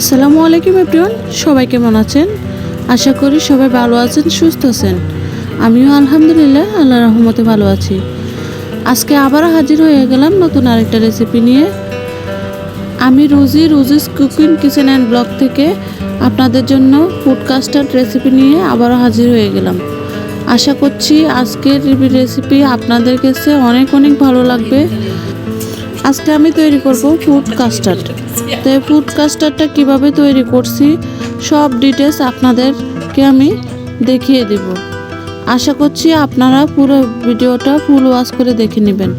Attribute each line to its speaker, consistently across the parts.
Speaker 1: আসসালামু আলাইকুম এভরিওয়ান, সবাই কেমন আছেন? আশা করি সবাই ভালো আছেন, সুস্থ আছেন। আমিও আলহামদুলিল্লাহ আল্লাহ রহমতে ভালো আছি। আজকে আবারও হাজির হয়ে গেলাম নতুন আরেকটা রেসিপি নিয়ে। আমি Ruji, Rosie's cooking kitchen and blog থেকে আপনাদের জন্য ফুড কাস্টার্ড রেসিপি নিয়ে আবারও হাজির হয়ে গেলাম। আশা করছি আজকের রেসিপি আপনাদের কাছে অনেক অনেক ভালো লাগবে। আজকে আমি তৈরি করব ফুড কাস্টার্ড। তো এই ফুড কাস্টার্ডটা কীভাবে তৈরি করছি, সব ডিটেলস আপনাদেরকে আমি দেখিয়ে দেব। আশা করছি আপনারা পুরো ভিডিওটা ফুল ওয়াশ করে দেখে নেবেন।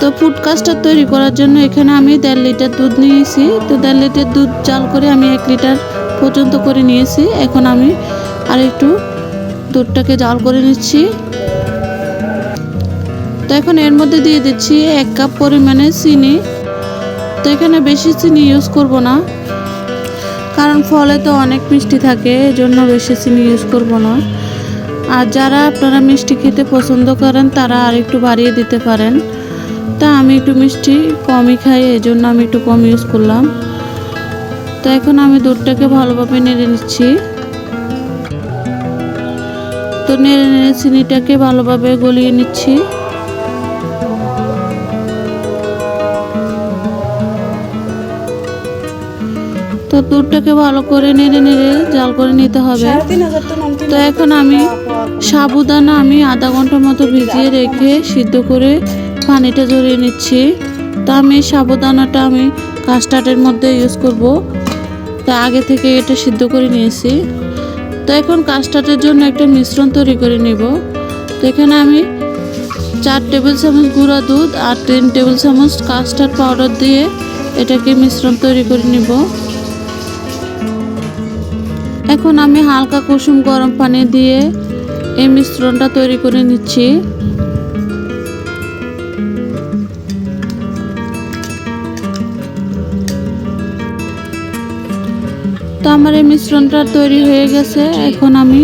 Speaker 1: তো ফুড কাস্টার্ড তৈরি করার জন্য এখানে আমি দেড় লিটার দুধ নিয়েছি। তো দেড় লিটার দুধ জাল করে আমি এক লিটার পর্যন্ত করে নিয়েছি। এখন আমি আর একটু দুধটাকে জাল করে নিচ্ছি। তো এখন এর মধ্যে দিয়ে দিচ্ছি এক কাপ পরিমাণে চিনি। তো এখানে বেশি চিনি ইউজ করব না, কারণ ফলে তো অনেক মিষ্টি থাকে, এজন্য বেশি চিনি ইউজ করব না। আর যারা আপনারা মিষ্টি খেতে পছন্দ করেন, তারা আর একটু বাড়িয়ে দিতে পারেন। তা আমি একটু মিষ্টি কমই খাই এই জন্য আমি একটু কম ইউজ করলাম। তো এখন আমি দুধটাকে ভালোভাবে নেড়ে নিচ্ছি। তো নেড়ে নেড়ে চিনিটাকে ভালোভাবে গলিয়ে নিচ্ছি। দুধটাকে ভালো করে নেড়ে নেড়ে জাল করে নিতে হবে। তো এখন আমি সাবুদানা আমি আধা ঘণ্টার মতো ভিজিয়ে রেখে সিদ্ধ করে পানিটা ঝরিয়ে নিচ্ছি। তো আমি সাবুদানাটা আমি কাস্টার্ডের মধ্যে ইউজ করব। তা আগে থেকে এটা সিদ্ধ করে নিয়েছি। তো এখন কাস্টার্ডের জন্য একটা মিশ্রণ তৈরি করে নিব। তো এখানে আমি চার টেবিল চামচ গুঁড়া দুধ আর তিন টেবিল চামচ কাস্টার্ড পাউডার দিয়ে এটাকে মিশ্রণ তৈরি করে নিব। এখন আমি হালকা কুসুম গরম পানি দিয়ে এই মিশ্রণটা তৈরি করে নিচ্ছি। তো আমার এই মিশ্রণটা তৈরি হয়ে গেছে। এখন আমি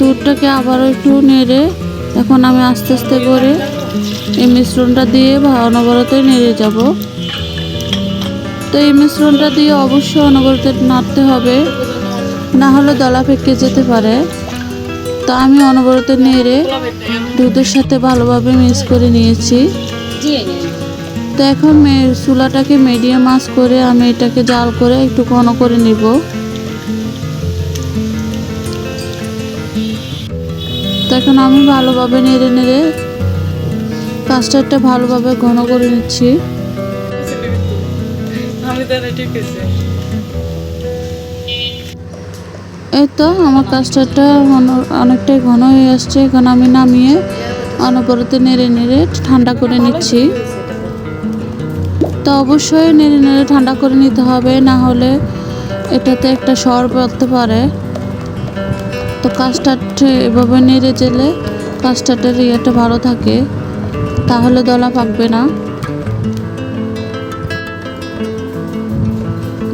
Speaker 1: দুধটাকে আবারও একটু নেড়ে এখন আমি আস্তে আস্তে করে এই মিশ্রণটা দিয়ে অনবরতে নেড়ে যাব। তো এই মিশ্রণটা দিয়ে অবশ্যই অনবরতে নাড়তে হবে। না হলে দলা পেকে যেতে পারে। তো আমি অনবরত নেড়ে দুধের সাথে ভালোভাবে মিক্স করে নিয়েছি। তো এখন চুলাটাকে মিডিয়াম আঁচ করে আমি এটাকে জাল করে একটু ঘন করে নিব। তো এখন আমি ভালোভাবে নেড়ে নেড়ে কাস্টারটা ভালোভাবে ঘন করে নিচ্ছি।
Speaker 2: আমি তাহলে ঠিক আছে।
Speaker 1: এই তো আমার কাস্টারটা অন- অনেকটাই ঘন হয়ে আসছে। এখন আমি নামিয়ে অনবরত নেড়ে নেড়ে ঠান্ডা করে নিচ্ছি। তো অবশ্যই নেড়ে নেড়ে ঠান্ডা করে নিতে হবে, না হলে এটাতে একটা সর পড়তে পারে। তো কাস্টার্ড এভাবে নেড়ে জেলে কাস্টার্ডের ইয়েটা ভালো থাকে, তাহলে দলা পাকবে না।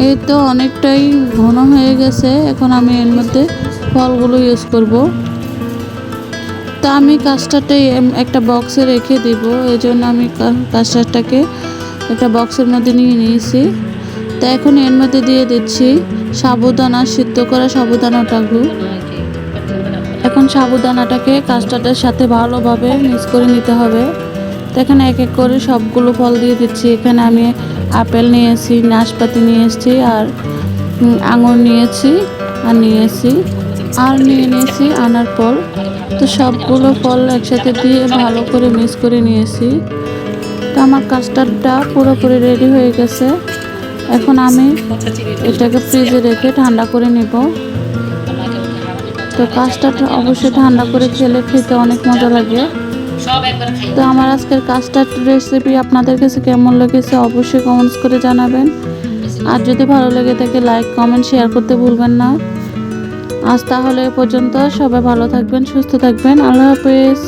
Speaker 1: এই তো অনেকটাই ঘন হয়ে গেছে। এখন আমি এর মধ্যে ফলগুলো ইউজ করব। তা আমি কাস্টারটা একটা বক্সে রেখে দিব। এই জন্য আমি কাস্টারটাকে একটা বক্সের মধ্যে নিয়ে নিয়েছি। তা এখন এর মধ্যে দিয়ে দিচ্ছি সাবুদানা, সিদ্ধ করা সাবুদানাটাগুলো এখন সাবুদানাটাকে কাস্টার্ডের সাথে ভালোভাবে মিক্স করে নিতে হবে। তো এখানে এক এক করে সবগুলো ফল দিয়ে দিচ্ছি। এখানে আমি আপেল নিয়েছি, নাশপাতি নিয়ে এসেছি আর আঙুর নিয়েছি আর নিয়েছি। আর নিয়ে নিয়েছি আনার পর। তো সবগুলো ফল একসাথে দিয়ে ভালো করে মিক্স করে নিয়েছি। তো আমার কাস্টার্ডটা পুরোপুরি রেডি হয়ে গেছে। এখন আমি এটাকে ফ্রিজে রেখে ঠান্ডা করে নেব। তো কাস্টার্ড অবশ্যই ঠান্ডা করে খেলে খেতে অনেক মজা লাগে। তো আমার আজকের কাস্টার্ড রেসিপি আপনাদের কাছে কেমন লেগেছে অবশ্যই কমেন্টস করে জানাবেন। আর যদি ভালো লেগে থাকে লাইক কমেন্ট শেয়ার করতে ভুলবেন না। আজ তাহলে পর্যন্ত সবাই ভালো থাকবেন, সুস্থ থাকবেন। আল্লাহ হাফেজ।